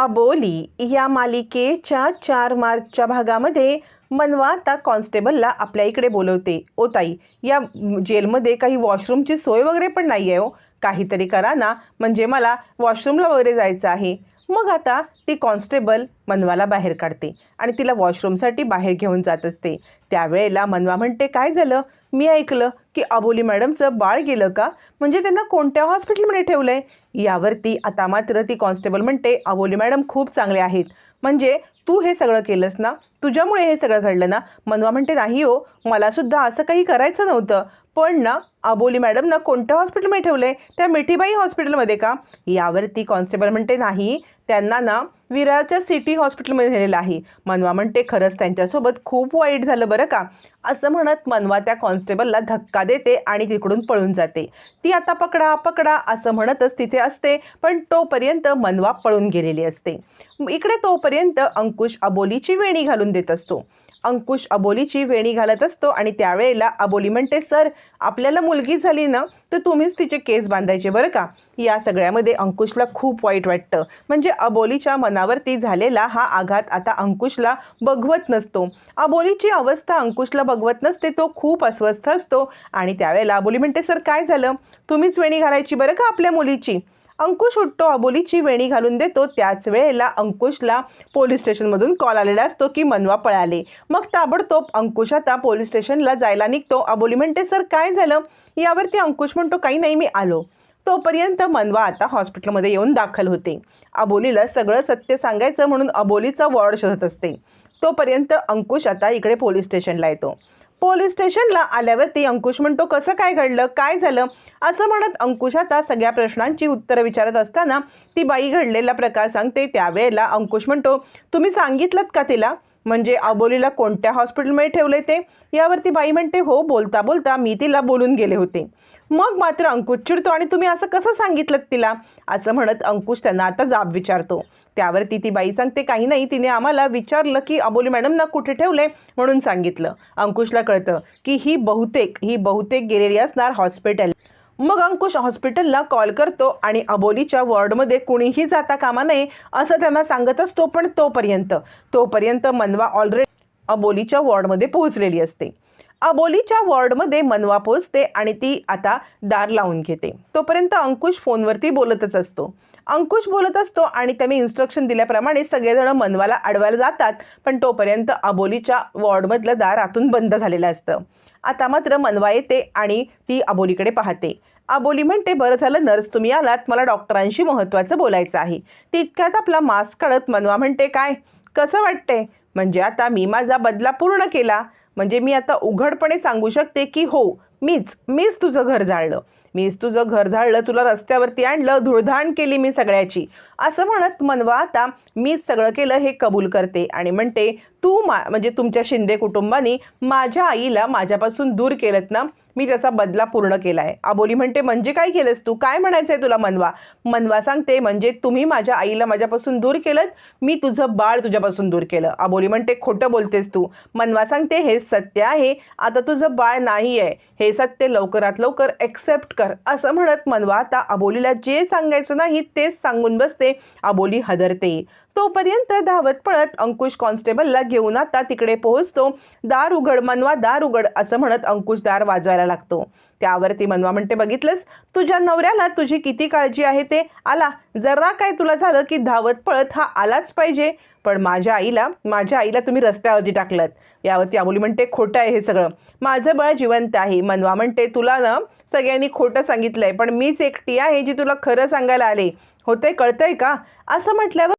अबोली या मालिकेच्या चार मार्चच्या भागामध्ये मनवा आता कॉन्स्टेबलला आपल्या इकडे बोलवते. ओ ताई या जेलमध्ये काही वॉशरूमची सोय वगैरे पण नाही आहे हो? काहीतरी करा ना. म्हणजे मला वॉशरूमला वगैरे जायचं आहे. मग आता ती कॉन्स्टेबल मनवाला बाहेर काढते आणि तिला वॉशरूमसाठी बाहेर घेऊन जात असते. त्यावेळेला मनवा म्हणते काय झालं? मी ऐकलं की अबोली मॅडमचं बाळ गेलं का? म्हणजे त्यांना कोणत्या हॉस्पिटलमध्ये ठेवलं आहे यावरती आता मात्र ती कॉन्स्टेबल म्हणते अबोली मॅडम खूप चांगले आहेत. म्हणजे तू हे सगळं केलंस ना? तुझ्यामुळे हे सगळं घडलं ना? मनवा म्हणते नाही हो मलासुद्धा असं काही करायचं नव्हतं. पण ना अबोली मॅडम ना कोणत्या हॉस्पिटलमध्ये ठेवलं आहे त्या मिठीबाई हॉस्पिटलमध्ये का? यावरती कॉन्स्टेबल म्हणते नाही त्यांना ना विरारच्या सिटी हॉस्पिटलमध्ये नेलेलं आहे. मनवा म्हणते खरंच त्यांच्यासोबत खूप वाईट झालं बरं का? असं म्हणत मनवा त्या कॉन्स्टेबलला धक्का देते आणि तिकडून पळून जाते. ती आता पकडा पकडा असं म्हणतच तिथे असते पण तोपर्यंत मनवा पळून गेलेली असते. इकडे तोपर्यंत अंकुश अबोलीची वेणी घालून देत असतो. अंकुश अबोलीची वेणी घालत असतो आणि त्यावेळेला अबोली म्हणते सर आपल्याला मुलगी झाली ना तर तुम्हीच तिचे केस बांधायचे बरं का? या सगळ्यामध्ये अंकुशला खूप वाईट वाटतं. म्हणजे अबोलीच्या मनावरती झालेला हा आघात आता अंकुशला बघवत नसतो. अबोलीची अवस्था अंकुशला बघवत नसते तो खूप अस्वस्थ असतो. आणि त्यावेळेला अबोली म्हणते सर काय झालं? तुम्हीच वेणी घालायची बरं का आपल्या मुलीची? अंकुश उठतो. अबोलीची वेणी घालून देतो. त्याच वेळेला अंकुशला पोलीस स्टेशनमधून कॉल आलेला असतो की मनवा पळाले. मग ताबडतोब अंकुश आता पोलीस स्टेशनला जायला निघतो. अबोली म्हणते सर काय झालं? यावरती अंकुश म्हणतो काही नाही मी आलो. तोपर्यंत मनवा आता हॉस्पिटलमध्ये येऊन दाखल होते. अबोलीला सगळं सत्य सांगायचं म्हणून अबोलीचा वॉर्ड शोधत असते. तोपर्यंत अंकुश आता इकडे पोलीस स्टेशनला येतो. पोलीस स्टेशनला आल्यावरती अंकुश म्हणतो कसं काय घडलं? काय झालं? असं म्हणत अंकुश आता सगळ्या प्रश्नांची उत्तरं विचारत असताना ती बाई घडलेला प्रकार सांगते. त्यावेळेला अंकुश म्हणतो तुम्ही सांगितलं का तिला? म्हणजे अबोलीला कोणत्या हॉस्पिटलमध्ये ठेवले ते? यावरती बाई म्हणते हो बोलता बोलता मी तिला बोलून गेले होते. मग मात्र अंकुश चिडतो आणि तुम्ही असं कसं सांगितलं तिला? असं म्हणत अंकुश त्यांना आता जाब विचारतो. त्यावरती ती बाई सांगते काही नाही तिने आम्हाला विचारलं की अबोली मॅडमना कुठे ठेवले म्हणून सांगितलं. अंकुशला कळतं की ही बहुतेक ही बहुतेक गेलेली असणार हॉस्पिटल. मग अंकुश हॉस्पिटलला कॉल करतो आणि अबोलीच्या वॉर्डमध्ये कुणीही जाता कामा नये असं त्यांना सांगत असतो पण तोपर्यंत तोपर्यंत मनवा ऑलरेडी अबोलीच्या वॉर्डमध्ये पोहोचलेली असते. अबोलीच्या वॉर्डमध्ये मनवा पोचते आणि ती आता दार लावून घेते. तोपर्यंत अंकुश फोनवरती बोलतच असतो. अंकुश बोलत असतो आणि त्यांनी इन्स्ट्रक्शन दिल्याप्रमाणे सगळेजण मनवाला अडवायला जातात पण तोपर्यंत अबोलीच्या वॉर्डमधलं दार आतून बंद झालेलं असतं. आता मात्र मनवा येते आणि ती अबोलीकडे पाहते. अबोली म्हणते बरं झालं नर्स तुम्ही आलात. मला डॉक्टरांशी महत्त्वाचं बोलायचं आहे. तितक्यात आपला मास्क काढत मनवा म्हणते काय? कसं वाटते म्हणजे आता मी माझा बदला पूर्ण केला. म्हणजे मी आता उघडपणे सांगू शकते की हो मीच मीच तुझं घर जाळलं. मीच तुझं घर झाडलं तुला रस्त्यावरती आणलं धुळधाण केली मी सगळ्याची. असं म्हणत मनवा आता मीच सगळं केलं हे कबूल करते आणि म्हणते तू मा म्हणजे तुमच्या शिंदे कुटुंबानी माझ्या आईला माझ्यापासून दूर केलं ना मी त्याचा बदला पूर्ण केला आहे आबोली म्हणते म्हणजे काय केलंस तू? काय म्हणायचं आहे तुला मनवा? मनवा सांगते म्हणजे तुम्ही माझ्या आईला माझ्यापासून दूर केलं मी तुझं बाळ तुझ्यापासून दूर केलं. आबोली म्हणते खोटं बोलतेस तू. मनवा सांगते हे सत्य आहे आता तुझं बाळ नाही आहे हे सत्य लवकरात लवकर एक्सेप्ट कर. असं म्हणत मनवा आता अबोलीला जे सांगायचं नाही तेच सांगून बसते. अबोली हदरते. तोपर्यंत धावत पळत अंकुश कॉन्स्टेबलला घेऊन आता तिकडे पोहोचतो. दार उघड मनवा दार उघड असं म्हणत अंकुश दार वाजवायला लागतो. त्यावरती मनवा म्हणते बघितलंस? तुझ्या नवऱ्याला तुझी किती काळजी आहे ते? आला. जरा काय तुला झालं की धावत पळत हा आलाच पाहिजे. पण माझ्या आईला माझ्या आईला तुम्ही रस्त्यावरती टाकलं यावरती आबोली म्हणते खोटं आहे हे सगळं. माझं बाळ जिवंत आहे. मनवा म्हणते तुला ना सगळ्यांनी खोटं सांगितलंय पण मीच एकटी आहे जी तुला खरं सांगायला आले. होतंय कळतंय का? असं म्हटल्यावर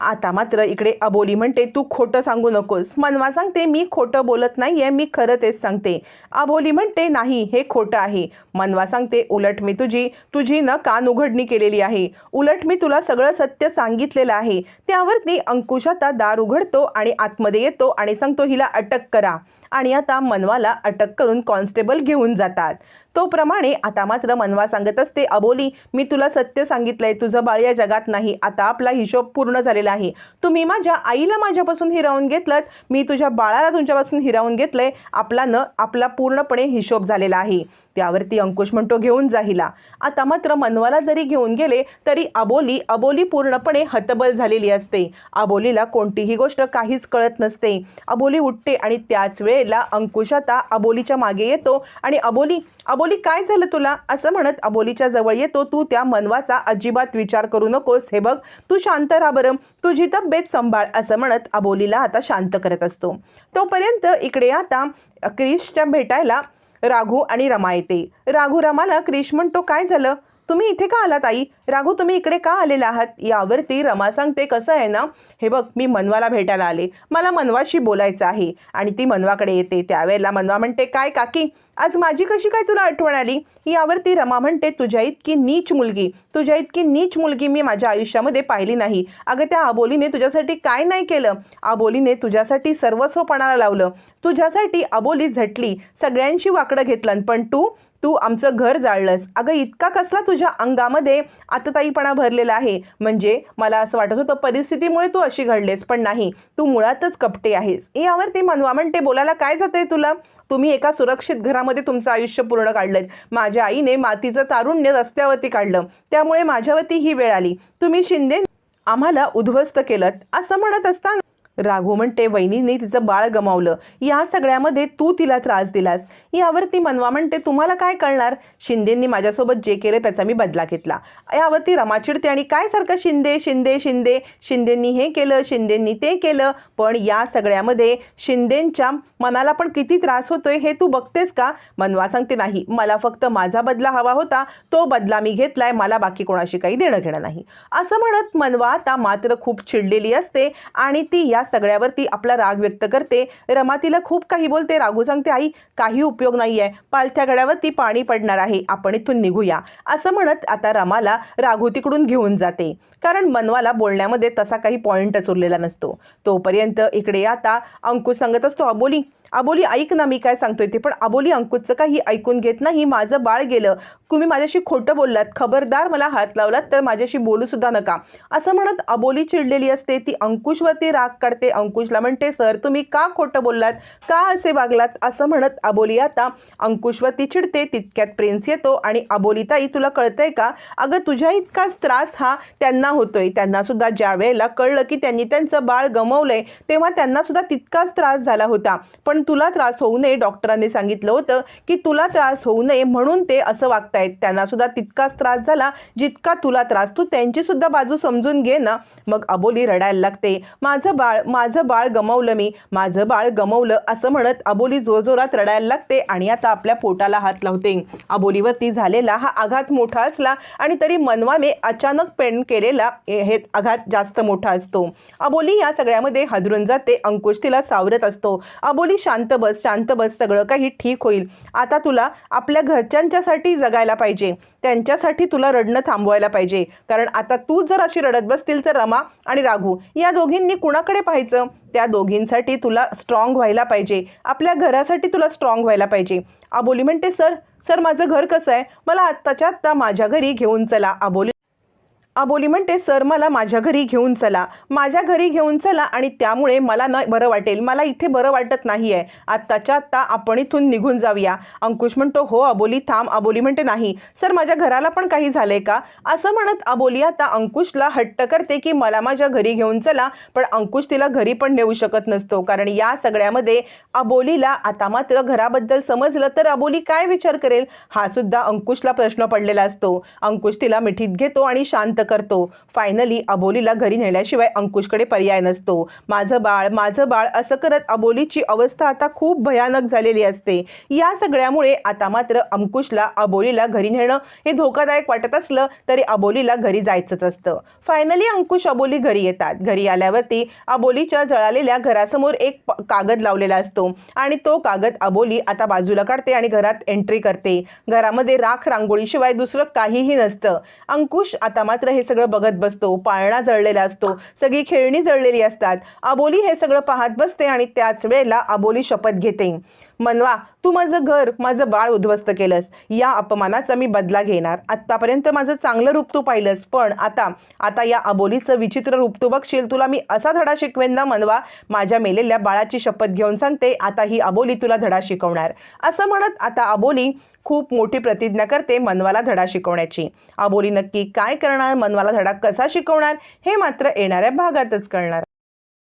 आता मात्र इकडे अबोली म्हणते तू खोटं सांगू नकोस. मनवा सांगते मी खोटं बोलत नाही आहे मी खरं तेच सांगते. अबोली म्हणते नाही हे खोटं आहे. मनवा सांगते उलट मी तुझी तुझी न कान उघडणी केलेली आहे. उलट मी तुला सगळं सत्य सांगितलेलं आहे. त्यावरती अंकुश आता दार उघडतो आणि आतमध्ये येतो आणि सांगतो हिला अटक करा. आणि आता मनवाला अटक करून कॉन्स्टेबल घेऊन जातात. तोप्रमाणे आता मात्र मनवा सांगत असते अबोली मी तुला सत्य सांगितलंय तुझं बाळ या जगात नाही. आता आपला हिशोब पूर्ण झालेला आहे. तुम्ही माझ्या आईला माझ्यापासून हिरावून घेतलं मी तुझ्या बाळाला तुमच्यापासून हिरावून घेतलंय. आपला न आपला पूर्णपणे हिशोब झालेला आहे. त्यावरती अंकुश म्हणतो घेऊन जाहिला. आता मात्र मनवाला जरी घेऊन गेले तरी अबोली अबोली पूर्णपणे हतबल झालेली असते. अबोलीला कोणतीही गोष्ट काहीच कळत नसते. अबोली उठते आणि त्याच वेळेला अंकुश आता अबोलीच्या मागे येतो आणि अबोली अबोली काय झालं तुला? असं म्हणत अबोलीच्या जवळ येतो. तू त्या मनवाचा अजिबात विचार करू नकोस. हे बघ तू शांत राहा बरं. तुझी तब्येत सांभाळ असं म्हणत अबोलीला आता शांत करत असतो. तोपर्यंत इकडे आता क्रिशच्या भेटायला राघू आणि रमा येते. राघू रमाला क्रिश म्हणतो काय झालं? तुम्ही इथे का आलात आई? राघू तुम्ही इकडे का आलेला आहात? यावरती रमा सांगते कसं आहे ना हे बघ मी मनवाला भेटायला आले. मला मनवाशी बोलायचं आहे आणि ती मनवाकडे येते. त्यावेळेला मनवा म्हणते काय काकी आज माझी कशी काय तुला आठवण आली? यावरती रमा म्हणते तुझ्या इतकी नीच मुलगी तुझ्या इतकी नीच मुलगी मी माझ्या आयुष्यामध्ये पाहिली नाही. अगं त्या आबोलीने तुझ्यासाठी काय नाही केलं? आबोलीने तुझ्यासाठी सर्वस्वपणाला लावलं. तुझ्यासाठी आबोली झटली सगळ्यांशी वाकडं घेतलं. पण तू तू आमचं घर जाळलंस. अगं इतका कसला तुझ्या अंगामध्ये आतताईपणा भरलेला आहे. म्हणजे मला असं वाटत होतं परिस्थितीमुळे तू अशी घडलेस पण नाही. तू मुळातच कपटे आहेस. यावरती मनवा म्हणते बोलायला काय जाते तुला? तुम्ही एका सुरक्षित घरामध्ये तुमचं आयुष्य पूर्ण काढलं माझ्या आईने मातीचं तारुण्य रस्त्यावरती काढलं. त्यामुळे माझ्यावरती ही वेळ आली. तुम्ही शिंदे आम्हाला उद्ध्वस्त केलं असं म्हणत असताना राघू म्हणते वहिनीने तिचं बाळ गमावलं. या सगळ्यामध्ये तू तिला त्रास दिलास. यावरती मनवा म्हणते तुम्हाला काय कळणार? शिंदेंनी माझ्यासोबत जे केलं त्याचा मी बदला घेतला. यावरती रमा चिडते आणि काय सारखं शिंदे शिंदे शिंदे शिंदेंनी हे केलं शिंदेंनी ते केलं. पण या सगळ्यामध्ये शिंदेंच्या मनाला पण किती त्रास होतोय हे तू बघतेस का? मनवा सांगते नाही. मला फक्त माझा बदला हवा होता. तो बदला मी घेतलाय. मला बाकी कोणाशी काही देणं घेणं नाही. असं म्हणत मनवा आता मात्र खूप चिडलेली असते आणि ती या सगळ्यावरती आपला राग व्यक्त करते. रमा तिला खूप काही बोलते. राघू सांगते आई काही उपयोग नाही आहे पालथ्या गड्यावरती पाणी पडणार आहे. आपण इथून निघूया. असं म्हणत आता रमाला राघू तिकडून घेऊन जाते. कारण मनवाला बोलण्यामध्ये तसा काही पॉईंटच उरलेला नसतो. तोपर्यंत इकडे आता अंकुश सांगत असतो अबोली अबोली ऐक ना मी काय सांगतोय ते. पण अबोली अंकुशचं काही ऐकून घेत नाही माझं बाळ गेलं. तुम्ही माझ्याशी खोटं बोललात खबरदार मला हात लावलात तर माझ्याशी बोलूसुद्धा नका. असं म्हणत अबोली चिडलेली असते. ती अंकुशवरती राग काढते. अंकुशला म्हणते सर तुम्ही का खोटं बोललात? का असे वागलात? असं म्हणत अबोली आता अंकुशवरती चिडते. तितक्यात प्रिन्स येतो आणि अबोली ताई तुला कळतंय का? अगं तुझ्या इतकाच त्रास हा त्यांना होतोय. त्यांनासुद्धा ज्या वेळेला कळलं की त्यांनी त्यांचं बाळ गमवलंय तेव्हा त्यांनासुद्धा तितकाच त्रास झाला होता. पण तुला त्रास होऊ नये. डॉक्टरांनी सांगितलं होतं की तुला त्रास होऊ नये म्हणून ते असं वागतायत. त्यांना सुद्धा तितकाच त्रास झाला जितका तुला त्रास. तू त्यांची सुद्धा बाजू समजून घे ना. मग अबोली रडायला लागते. माझं बाळ माझं बाळ गमवलं मी. माझं बाळ गमवलं असं म्हणत अबोली जोरजोरात रडायला लागते आणि आता आपल्या पोटाला हात लावते. अबोलीवरती झालेला हा आघात मोठा असला आणि तरी मनवाने अचानक पेंड केलेला हे हे आघात जास्त मोठा असतो. अबोली या सगळ्यामध्ये हादरून जाते. अंकुश तिला सावरत असतो. अबोली शांत बस शांत बस सगळं काही ठीक होईल. आता तुला आपल्या घरच्यांच्यासाठी जगायला पाहिजे. त्यांच्यासाठी तुला रडणं थांबवायला पाहिजे. कारण आता तू जर अशी रडत बसतील तर रमा आणि राघू या दोघींनी कुणाकडे पाहायचं? त्या दोघींसाठी तुला स्ट्रॉंग व्हायला पाहिजे. आपल्या घरासाठी तुला स्ट्रॉंग व्हायला पाहिजे. आबोली म्हणते सर सर माझं घर कसं आहे? मला आत्ताच्या आत्ता माझ्या घरी घेऊन चला. आबोली अबोली म्हणते सर मला माझ्या घरी घेऊन चला. माझ्या घरी घेऊन चला आणि त्यामुळे मला न बरं वाटेल. मला इथे बरं वाटत नाही आहे आत्ताच्या आत्ता आपण इथून निघून जाऊया. अंकुश म्हणतो हो अबोली थांब. अबोली म्हणते नाही. सर माझ्या घराला पण काही झालंय का? असं म्हणत अबोली आता अंकुशला हट्ट करते की मला माझ्या घरी घेऊन चला. पण अंकुश तिला घरी पण नेऊ शकत नसतो. कारण या सगळ्यामध्ये अबोलीला आता मात्र घराबद्दल समजलं तर अबोली काय विचार करेल? हा सुद्धा अंकुशला प्रश्न पडलेला असतो. अंकुश तिला मिठीत घेतो आणि शांत करतो. फायनली अबोलीला घरी नेल्याशिवाय अंकुशकडे पर्याय नसतो. माझं बाळ माझं बाळ असं करत अबोलीची अवस्था आता खूप भयानक झालेली असते. या सगळ्यामुळे आता मात्र अंकुशला अबोलीला घरी नेणं हे धोकादायक वाटत असलं तरी अबोलीला घरी जायचंच असतं. फायनली अंकुश अबोली घरी येतात. घरी आल्यावरती अबोलीच्या जळालेल्या घरासमोर एक कागद लावलेला असतो. आणि तो कागद अबोली आता बाजूला काढते आणि घरात एंट्री करते. घरामध्ये राख रांगोळीशिवाय दुसरं काहीही नसतं. अंकुश आता मात्र हे सगळं बघत बसतो पाळणा जळलेला असतो सगळी खेळणी जळलेली असतात. अबोली हे सगळं पाहत बसते आणि त्याच वेळेला अबोली शपथ घेते. मनवा तू माझं घर माझं बाळ उद्ध्वस्त केलंस. या अपमानाचा मी बदला घेणार. आत्तापर्यंत माझं चांगलं रूप तू पाहिलंस पण आता आता या अबोलीचं विचित्र रूप तू बघशील तुला मी असा धडा शिकवेन ना मनवा? माझ्या मेलेल्या बाळाची शपथ घेऊन सांगते आता ही अबोली तुला धडा शिकवणार. असं म्हणत आता अबोली खूप मोठी प्रतिज्ञा करते मनवाला धडा शिकवण्याची. अबोली नक्की काय करणार? मनवाला धडा कसा शिकवणार? हे मात्र येणाऱ्या भागातच कळणार.